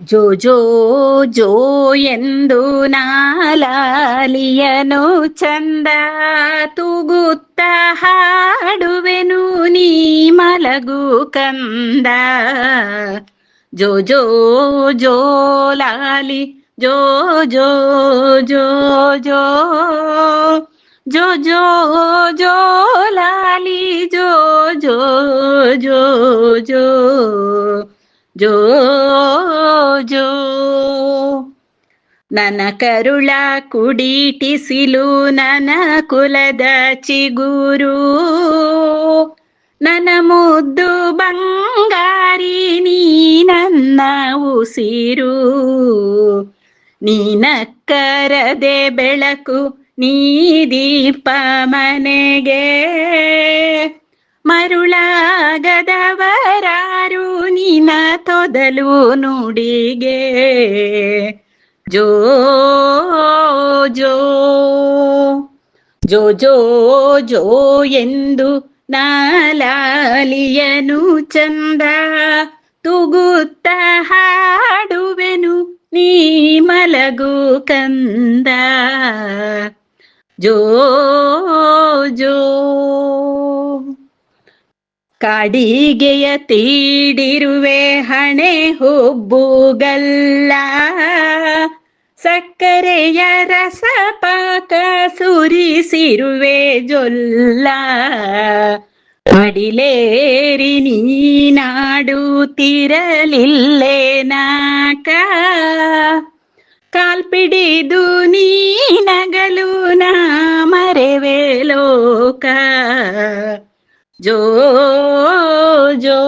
ಜೋ ಜೋ ಜೋ ಎಂದು ನಾಲಾಲಿಯನು ಚಂದ ತೂಗುತ್ತ ಹಾಡುವೆನು ನೀ ಮಲಗು ಕಂದ ಜೋ ಜೋ ಜೋ ಲಾಲಿ ಜೋ ಜೋ ಜೋ ಜೋ ಜೋ ಜೋ ಜೋ ಲಾಲಿ ಜೋ ಜೋ ಜೋ ಜೋ ನನ ಜೋ ನನ್ನ ಕರುಳ ಕುಡಿಟಿಸಿಲು ನನ್ನ ಕುಲದ ಚಿಗುರು. ನನ್ನ ಮುದ್ದು ಬಂಗಾರಿ ನೀ ನನ್ನ ಉಸಿರು. ನೀನಕ್ಕರದೆ ಬೆಳಕು, ನೀ ದೀಪ ಮನೆಗೆ. ಮರುಳಾಗದವರಾರು ನಿನ ತೊದಲು ನುಡಿಗೆ. ಜೋ ಜೋ ಜೋ ಜೋ ಜೋ ಎಂದು ನಾಲಾಲಿಯನು ಚಂದ. ತುಗುತ್ತ ಹಾಡುವೆನು ನೀ ಮಲಗು ಕಂದ. ಜೋ ಜೋ ಕಾಡಿಗೆಯ ತೀಡಿರುವೆ ಹಣೆ ಹುಬ್ಬುಗಲ್ಲ. ಸಕ್ಕರೆಯ ರಸ ಪಾಕ ಸುರಿಸಿರುವೆ ಜೊಲ್ಲ. ಮಡಿಲೇರಿ ನೀನಾಡುತ್ತಿರಲಿಲ್ಲೇ ನಾಕ. ಕಾಲ್ಪಿಡಿದು ನೀನಗಲು ನಾ ಮರೆವೆ ಲೋಕ. ಜೋ ಜೋ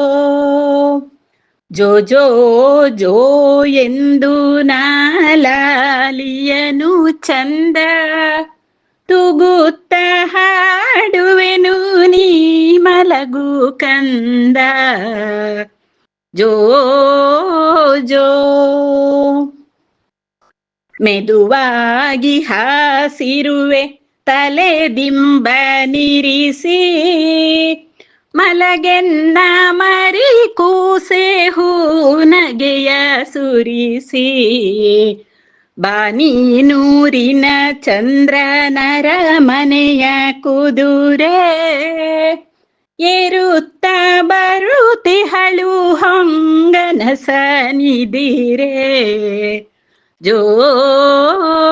ಜೋ ಜೋ ಜೋ ಎಂದು ನಾಲಾಲಿಯನು ಚಂದ. ತುಗುತ್ತ ಹಾಡುವೆನು ನೀ ಮಲಗು ಕಂದ. ಜೋ ಜೋ ಮೆದುವಾಗಿ ಹಾಸಿರುವೆ ತಲೆ ದಿಂಬ ನಿರಿಸಿ, ಮಲಗೆನ್ನ ಮರಿ ಕೂಸೆ ಹೂನಗೆಯ ಸುರಿಸಿ. ಬಾನೀನೂರಿನ ಚಂದ್ರನರ ಮನೆಯ ಕುದುರೆ, ಏರುತ್ತ ಬರುತಿಹಳು ಹೊಂಗನಸ ನಿದಿರೆ ಜೋ ಜೋ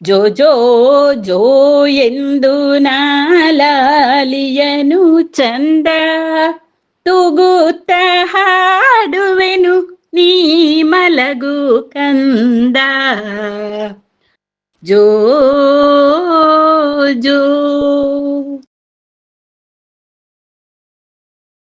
ಜೋ ಜೋ ಜೋ ಎಂದು ನಾಲಾಲಿಯನು ಚಂದ ತೂಗುತ್ತ ಹಾಡುವೆನು ನೀ ಮಲಗು ಕಂದ ಜೋ ಜೋ